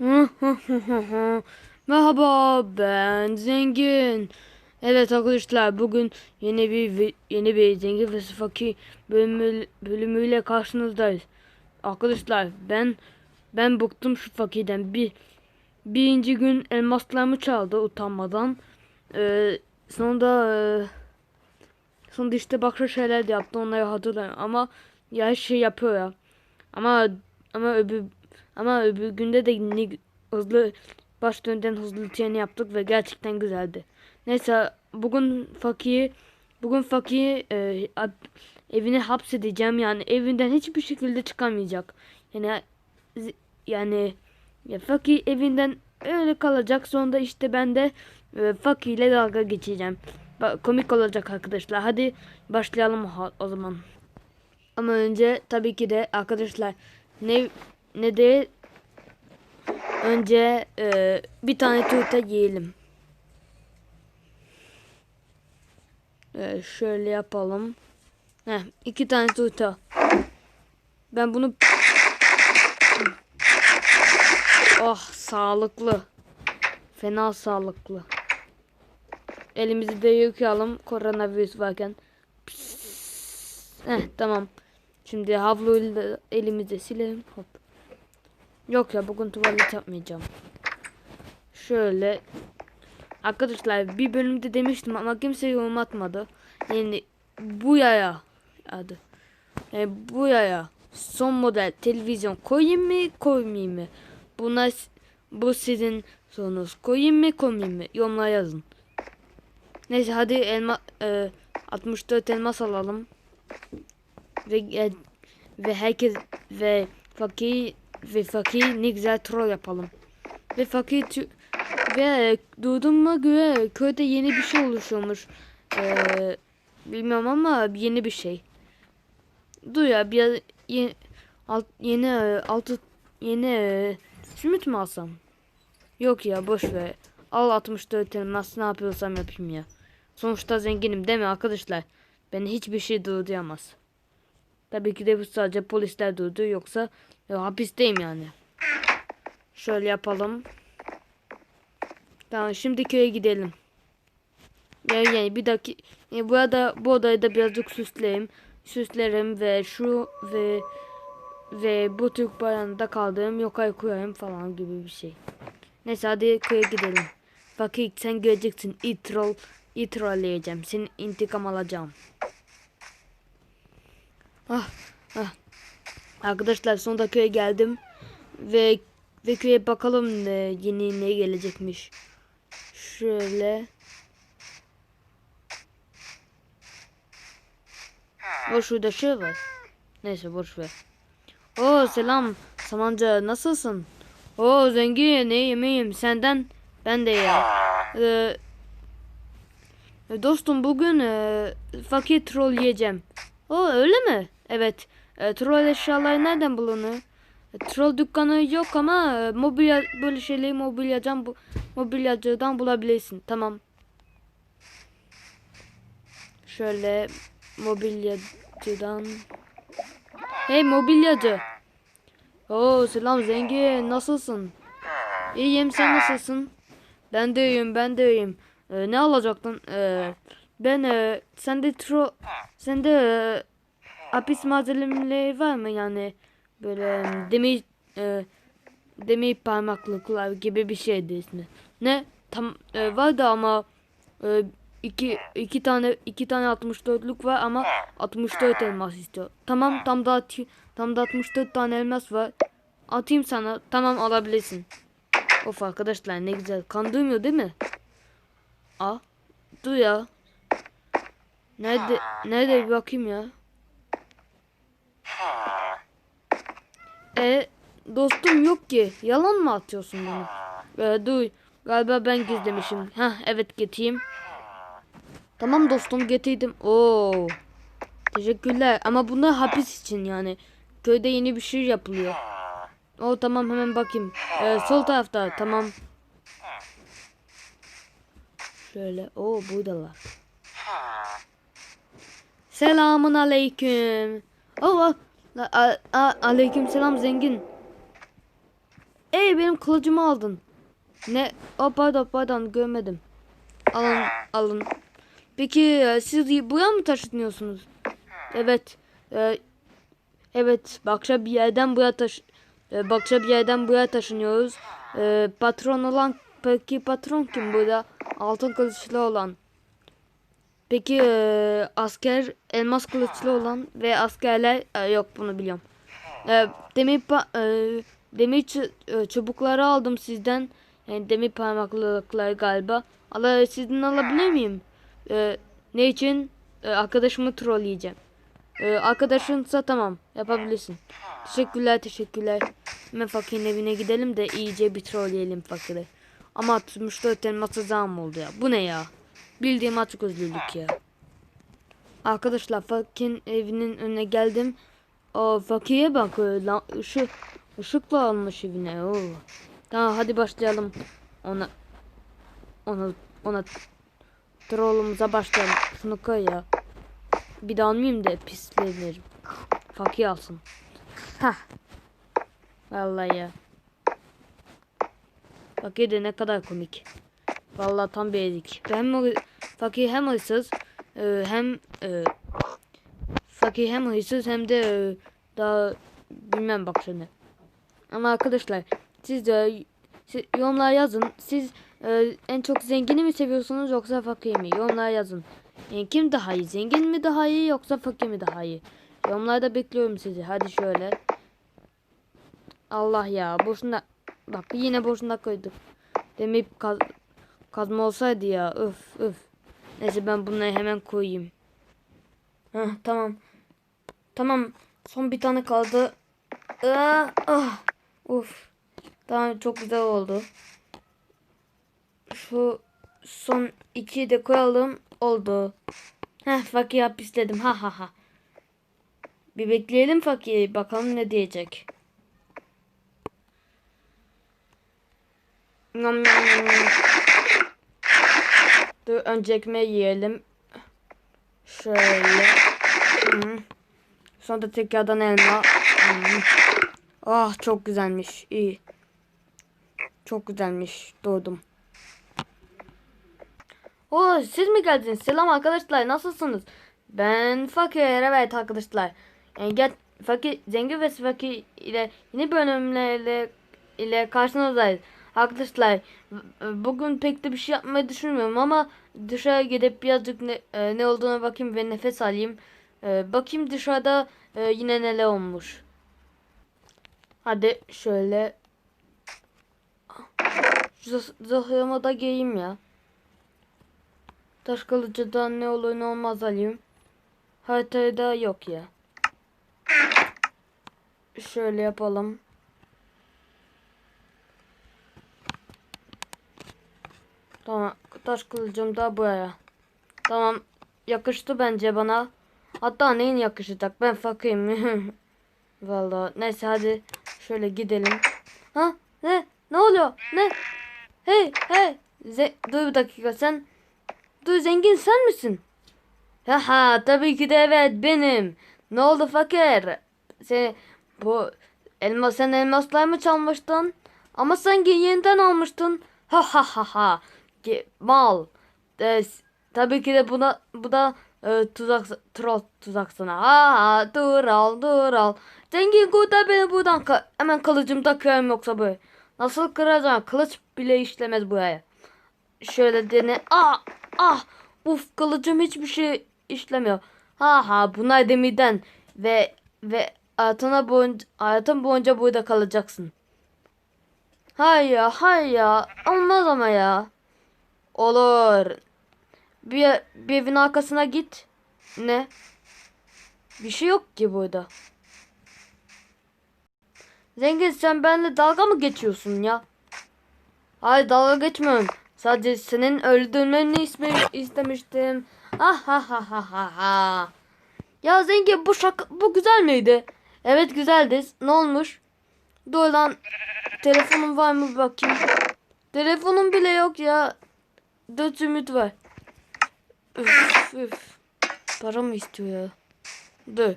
Merhaba ben Zengin. Evet arkadaşlar bugün yeni bir yeni bir Zengin ve Fakir bölümü, bölümüyle karşınızdayız. Arkadaşlar ben ben bıktım şu fakirden. Bir birinci gün elmaslarımı çaldı utanmadan. Ee, sonra e, sonra işte başka şeyler de yaptı onları hatırlamıyorum ama ya her şey yapıyor ya. Ama ama öbür ama öbür günde de ne hızlı baş dönden hızlı treni yaptık ve gerçekten güzeldi. Neyse bugün fakiri bugün fakiri e, hap- evine hapsedeceğim yani evinden hiçbir şekilde çıkamayacak. Yani yani ya fakir evinden öyle kalacak sonra işte ben de e, fakirle dalga geçeceğim. Ba- komik olacak arkadaşlar. Hadi başlayalım o zaman. Ama önce tabii ki de arkadaşlar ne ne de önce e, bir tane turta yiyelim. E, şöyle yapalım. Heh, iki tane turta. Ben bunu Oh sağlıklı. Fena sağlıklı. Elimizi de yıkayalım koronavirüs varken. Psst. Heh tamam. Şimdi havluyla elimizi silelim. Hop. Yok ya bugün tuvalet yapmayacağım. Şöyle. Arkadaşlar bir bölümde demiştim ama kimse yorum atmadı. Yani bu yaya adı. Yani bu yaya son model televizyon koyayım mı koymayayım mı? Buna bu sizin sorunuz. Koyayım mı koymayayım mı? Yorumlara yazın. Neyse hadi elma e, 64 elmas alalım. Ve e, ve herkes ve fakir ve fakir ne güzel troll yapalım. Ve fakir ve duyduğuma göre köyde yeni bir şey oluşuyormuş. Ee, bilmiyorum ama yeni bir şey. Dur ya biraz yeni, alt, yeni e, altı yeni e, simit mi alsam? Yok ya boş ver. Al 64 elmas ne yapıyorsam yapayım ya. Sonuçta zenginim değil mi arkadaşlar? Beni hiçbir şey durduyamaz. Tabii ki de bu sadece polisler durdu yoksa e, hapisteyim yani. Şöyle yapalım. Tamam şimdi köye gidelim. Yani, yani bir dakika yani bu arada bu odayı da birazcık süsleyeyim. Süslerim ve şu ve ve bu Türk bayrağında kaldığım yokay koyayım falan gibi bir şey. Neyse hadi köye gidelim. Fakir sen göreceksin. İt troll, it trolleyeceğim. Senin intikam alacağım. Ah, ah. Arkadaşlar sonunda köye geldim. Ve ve köye bakalım ne, yeni ne gelecekmiş. Şöyle. O şurada şey var. Neyse boş ver. Oo selam Samanca nasılsın? Oo zengin iyiyim iyiyim senden ben de ya. Ee, e, dostum bugün e, fakir troll yiyeceğim. Oo öyle mi? Evet. E, troll eşyaları nereden bulunur? E, troll dükkanı yok ama e, mobilya böyle şeyleri mobilyadan bu mobilyacıdan bulabilirsin. Tamam. Şöyle mobilyacıdan. Hey mobilyacı. Oo selam zengin nasılsın? İyiyim sen nasılsın? Ben de iyiyim ben de iyiyim. Ee, ne alacaktın? Ee, ben e, sende tro sende e, hapis malzemeleri var mı yani böyle demir e, demir parmaklıklar gibi bir şeydi ismi. Ne? Tam e, vardı ama e, iki iki tane iki tane 64'lük var ama 64 elmas istiyor. Tamam tam da tam da 64 tane elmas var. Atayım sana. Tamam alabilirsin. Of arkadaşlar ne güzel. Kan duymuyor değil mi? Aa. Dur ya. Nerede nerede bir bakayım ya. E dostum yok ki. Yalan mı atıyorsun bana? E, dur. Galiba ben gizlemişim. Ha evet getireyim. Tamam dostum getirdim. Oo. Teşekkürler ama bunlar hapis için yani. Köyde yeni bir şey yapılıyor. O tamam hemen bakayım. Ee, sol tarafta tamam. Şöyle o buradalar. Selamun aleyküm. Oh, oh. A- a- aleyküm selam zengin. Ey benim kılıcımı aldın. Ne? Oh, pardon pardon görmedim. Alın alın. Peki e, siz buraya mı taşınıyorsunuz? Evet. e, evet. Bakça bir yerden buraya taş e, Bakça bir yerden buraya taşınıyoruz. E, patron olan peki patron kim burada? Altın kılıçlı olan. Peki e, asker elmas kılıçlı olan ve askerler e, yok bunu biliyorum. E, demir pa- e, demir e, çubukları aldım sizden. Yani demir parmaklıklar galiba. Allah sizden alabilir miyim? E, ne için? E, arkadaşımı trolleyeceğim. E, arkadaşınsa tamam yapabilirsin. Teşekkürler teşekkürler. Hemen fakirin evine gidelim de iyice bir trolleyelim fakiri. Ama 64 elması zam oldu ya. Bu ne ya? Bildiğim açık özlülük ya. Arkadaşlar fakirin evinin önüne geldim. O fakire bak lan ışık ışıkla almış evine. Oo. Tamam hadi başlayalım. Ona ona ona trollumuza başlayalım. Şunu koy ya. Bir daha almayayım da pislenirim. Fakir alsın. Hah. Vallahi ya. Fakir de ne kadar komik. Vallahi tam bir ezik. Hem fakir hem hırsız e, hem e, fakir hem hırsız hem de e, daha bilmem bak şimdi. Ama arkadaşlar siz de siz, yorumlara yazın. Siz e, en çok zengini mi seviyorsunuz yoksa fakir mi? Yorumlara yazın. Yani kim daha iyi? Zengin mi daha iyi yoksa fakir mi daha iyi? Yorumlarda bekliyorum sizi. Hadi şöyle. Allah ya boşuna bak yine boşuna koyduk. Demeyip kaz, kazma olsaydı ya öf öf. Neyse ben bunları hemen koyayım. Heh, tamam. Tamam. Son bir tane kaldı. Ah, ah. Uf. Tamam çok güzel oldu. Şu son ikiyi de koyalım. Oldu. Heh fakir hapisledim. Ha ha ha. Bir bekleyelim fakir. Bakalım ne diyecek. Nom nom nom. Dur önce ekmeği yiyelim. Şöyle. Hı. Sonra da tekrardan elma. Hı. Ah çok güzelmiş. İyi. Çok güzelmiş. Doydum. Oo siz mi geldiniz? Selam arkadaşlar. Nasılsınız? Ben Fakir. Evet arkadaşlar. Yani gel Fakir, Zengin ve Fakir ile yeni bölümlerle ile karşınızdayız. Arkadaşlar bugün pek de bir şey yapmayı düşünmüyorum ama dışarı gidip birazcık ne, e, ne olduğuna bakayım ve nefes alayım. E, bakayım dışarıda e, yine neler olmuş. Hadi şöyle şu zah- zırhımı da giyeyim ya. Taş kılıcıdan ne olur ne olmaz alayım. Haritada yok ya. Şöyle yapalım. Tamam. Taş kılıcım da buraya. Tamam. Yakıştı bence bana. Hatta neyin yakışacak? Ben fakirim. Vallahi neyse hadi şöyle gidelim. Ha? Ne? Ne oluyor? Ne? Hey hey. Ze dur bir dakika sen. Dur zengin sen misin? Haha tabii ki de evet benim. Ne oldu fakir? Sen bu elmas sen elmaslar mı çalmıştın? Ama sen yeniden almıştın. Ha ha ha ha. Mal. E, tabii ki de buna bu da e, tuzak troll tuzak sana. Ha dur al dur al. Zengin kurtar beni buradan. Ka- hemen kılıcımda kırarım yoksa böyle. Nasıl kıracağım? Kılıç bile işlemez buraya. Şöyle dene. Ah ah. Uf kılıcım hiçbir şey işlemiyor. Ha ha bunlar demirden ve ve hayatına boyunca hayatın boyunca burada kalacaksın. Hayır ya hayır ya olmaz ama ya. Olur. Bir, bir evin arkasına git. Ne? Bir şey yok ki burada. Zengin sen benimle dalga mı geçiyorsun ya? Hayır dalga geçmiyorum. Sadece senin öldürmeni ismi- istemiştim. Ah ha ha ha ha. Ya zengin bu şaka bu güzel miydi? Evet güzeldi. Ne olmuş? Dur lan. Telefonun var mı bakayım. Telefonum bile yok ya. Dört ümit var. Üf üf. Para mı istiyor ya? Dur.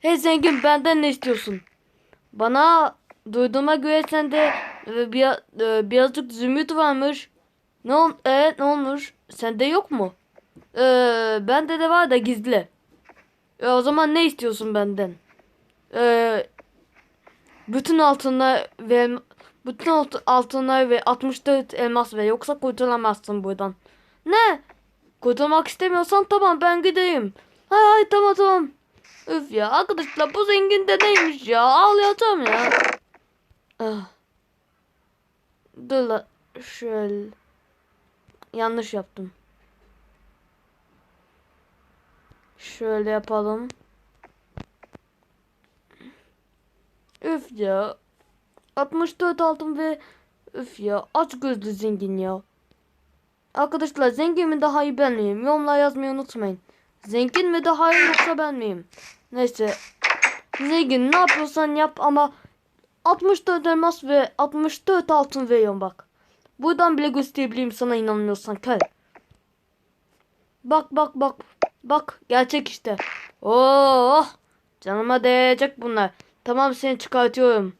Hey zengin benden ne istiyorsun? Bana duyduğuma göre sende e, bir, e, birazcık zümrüt varmış. Ne ol e, ne olmuş? Sende yok mu? E, bende de var da gizli. E, o zaman ne istiyorsun benden? E, bütün altınlar ve bütün alt- altınlar ve 64 elmas ve yoksa kurtulamazsın buradan. Ne? Kurtulmak istemiyorsan tamam ben gideyim. Hay hay tamam tamam. Üf ya arkadaşlar bu zengin de neymiş ya ağlayacağım ya. Ah. Dur la şöyle. Yanlış yaptım. Şöyle yapalım. Üf ya. 64 altın ve üf ya aç gözlü zengin ya. Arkadaşlar zengin mi daha iyi ben miyim? Yorumlara yazmayı unutmayın. Zengin mi daha iyi yoksa ben miyim? Neyse. Zengin ne yapıyorsan yap ama 64 elmas ve 64 altın veriyorum bak. Buradan bile gösterebileyim sana inanmıyorsan kör. Bak bak bak. Bak gerçek işte. Oh! Canıma değecek bunlar. Tamam seni çıkartıyorum.